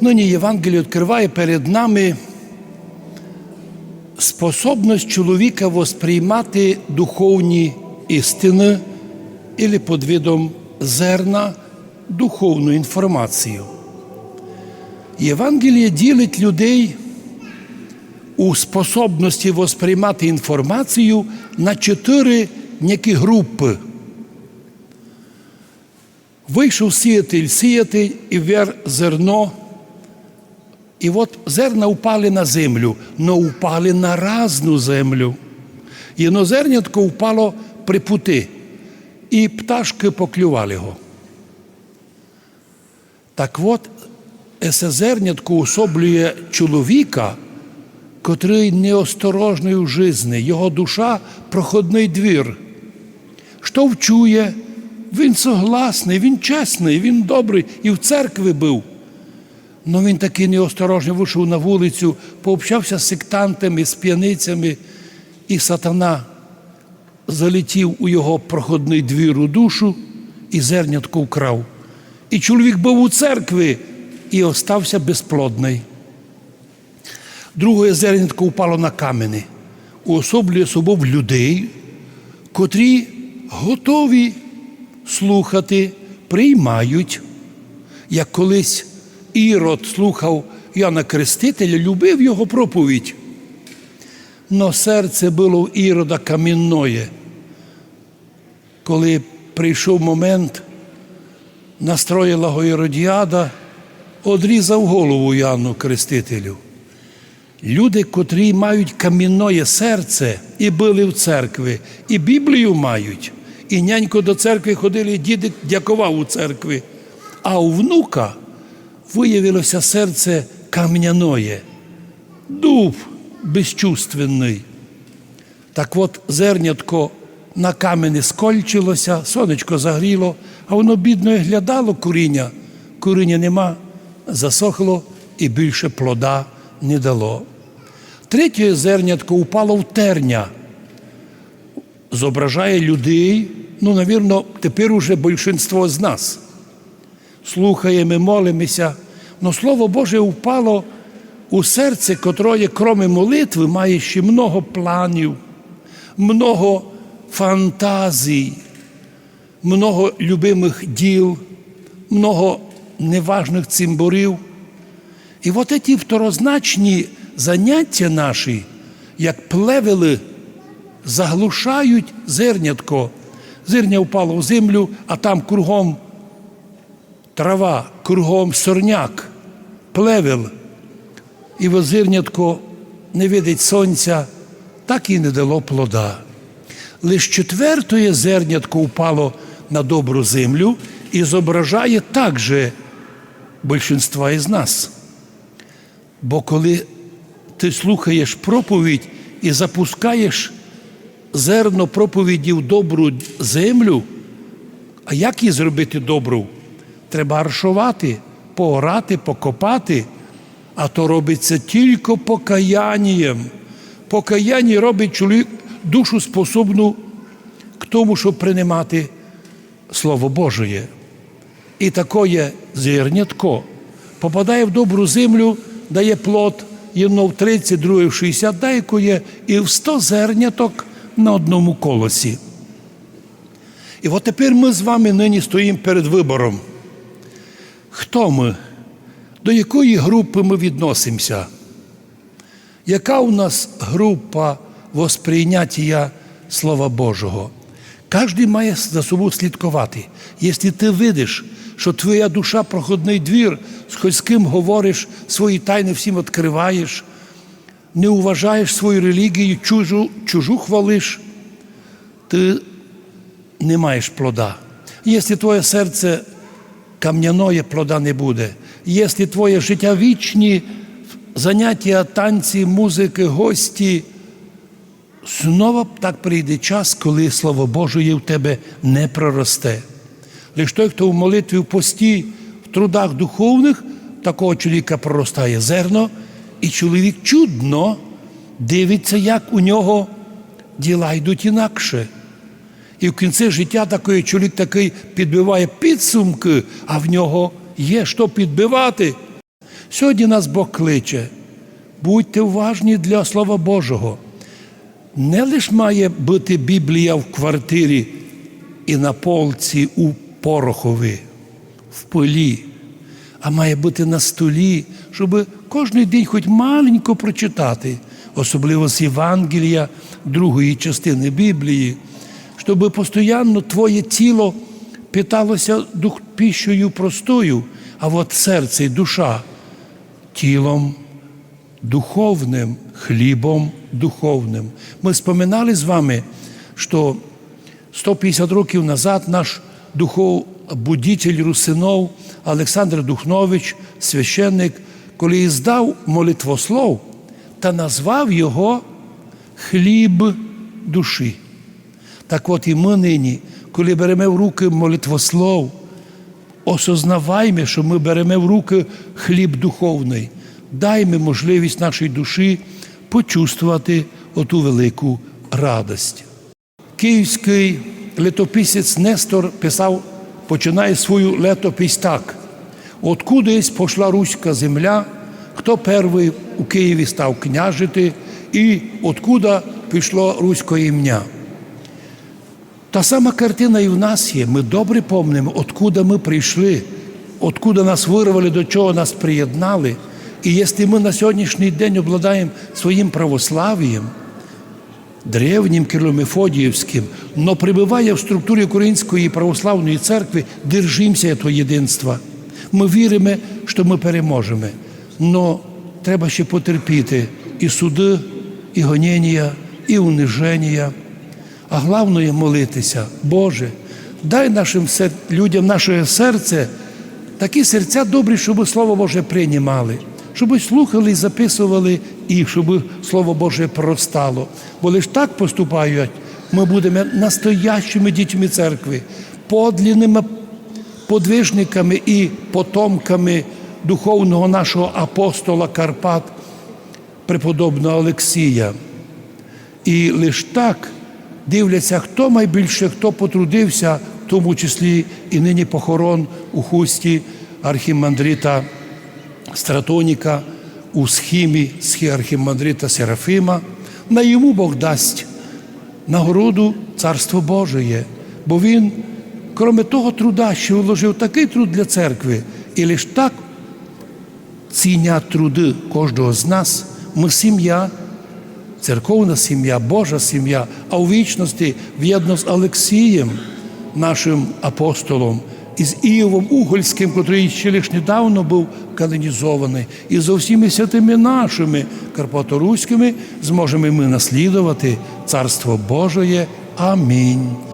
Нині Євангеліє відкриває перед нами способність чоловіка восприймати духовні істини або під видом зерна духовну інформацію. Євангеліє ділить людей у способності восприймати інформацію на чотири які групи. Вийшов сіятель сіяти і вер зерно. І от зерна упали на землю, но упали на разну землю. І на зернятко впало при пути, і пташки поклювали його. Так от, есе зернятко особлює чоловіка, котрий неосторожний у житті, його душа проходний двір. Що вчує, він согласний, він чесний, він добрий і в церкві був. Но він такий неосторожний вийшов на вулицю, пообщався з сектантами, з п'яницями, і сатана залетів у його проходний двір у душу і зернятко вкрав. І чоловік був у церкві і остався безплодний. Друге зернятко впало на камені, уособлює собою людей, котрі готові слухати, приймають, як колись Ірод слухав Яна Крестителя, любив його проповідь. Но серце було в Ірода камінное. Коли прийшов момент, настроїла його Іродіада, одрізав голову Яну Крестителю. Люди, котрі мають камінное серце і були в церкві, і Біблію мають, і нянько до церкви ходили, і дідик дякував у церкві. А у внука виявилося серце кам'яное, дуб безчувственний. Так от зернятко на камені скольчилося, сонечко загріло, а воно бідно і глядало куріння. Куріння нема, засохло і більше плода не дало. Третє зернятко упало в терня, зображає людей, ну, навірно, тепер уже більшинство з нас. Слухаємо, молимося, але Слово Боже впало у серце, котроє, кроме молитви, має ще много планів, много фантазій, много любимих діл, много неважних цимборів. І от ці второзначні заняття наші, як плевели, заглушають зернятко. Зерня впало в землю, а там кругом трава, кругом сорняк, плевел. І зернятко не видить сонця, так і не дало плода. Лиш четвертоє зернятко впало на добру землю і зображає також більшинства із нас. Бо коли ти слухаєш проповідь і запускаєш зерно проповіді в добру землю, а як її зробити добру? Треба аршувати, поорати, покопати, а то робиться тільки покаянням. Покаяння робить чоловік душу способну к тому, щоб приймати Слово Божє. І такое зернятко попадає в добру землю, дає плод, єдно в 30, друге в 60 дайкує, і в 100 зерняток на одному колосі. І от тепер ми з вами нині стоїмо перед вибором. Хто ми? До якої групи ми відносимося? Яка у нас група восприйняття Слова Божого? Кожен має за собою слідкувати. Якщо ти видиш, що твоя душа проходний двір, хоч з ким говориш, свої тайни всім відкриваєш, не уважаєш свою релігію, чужу, чужу хвалиш, ти не маєш плода. Якщо твоє серце кам'яное, плода не буде. Якщо твоє життя вічні, заняття, танці, музики, гості, знову так прийде час, коли Слово Боже в тебе не проросте. Лише той, хто в молитві в пості, в трудах духовних, такого чоловіка проростає зерно, і чоловік чудно дивиться, як у нього діла йдуть інакше. І в кінці життя такий чоловік такий підбиває підсумки, а в нього є що підбивати. Сьогодні нас Бог кличе. Будьте уважні для Слова Божого. Не лише має бути Біблія в квартирі і на полці у порохові, в полі, а має бути на столі, щоб кожен день хоч маленько прочитати, особливо з Євангелія, другої частини Біблії, щоб постійно твоє тіло питалося дух піщею простою, а от серце і душа тілом духовним, хлібом духовним. Ми споминали з вами, що 150 років назад наш духовбудитель Русинов Олександр Духнович, священник, коли здав молитвослов та назвав його хліб душі. Так от і ми нині, коли беремо в руки молитвослов, осознаваймо, що ми беремо в руки хліб духовний, даймо можливість нашій душі почувствувати оту велику радость. Київський летописець Нестор писав, починає свою летопись так. Откудись пошла руська земля, хто перший у Києві став княжити, і откуда пішло руське ім'я. Та сама картина і в нас є. Ми добре пам'ятаємо, откуда ми прийшли, откуда нас вирвали, до чого нас приєднали. І якщо ми на сьогоднішній день обладаємо своїм православ'ям, древнім Кирило-Мефодіївським, но прибуває в структурі Української православної церкви, держимося того єдинства. Ми віримо, що ми переможемо. Но треба ще потерпіти і суди, і гоніння, і униження. А головне молитися, Боже, дай нашим людям наше серце, такі серця добрі, щоб Слово Боже приймали, щоб слухали, записували і щоб Слово Боже проростало. Бо лише так поступають, ми будемо настоящими дітьми церкви, подлінними подвижниками і потомками духовного нашого апостола Карпат, преподобного Олексія. І лише так дивляться, хто найбільше, хто потрудився, в тому числі і нині похорон у хусті архімандрита Стратоніка, у схімі архімандрита Серафима. На йому Бог дасть нагороду Царство Божеє, бо він, кроме того труда, що вложив такий труд для церкви, і лише так цінять труди кожного з нас, ми сім'я церковна сім'я, Божа сім'я, а у вічності в'єдно з Олексієм, нашим апостолом, і з Іовом Угольським, котрий ще лише недавно був канонізований, і з усіми святими нашими карпаторуськими зможемо ми наслідувати Царство Божоє. Амінь.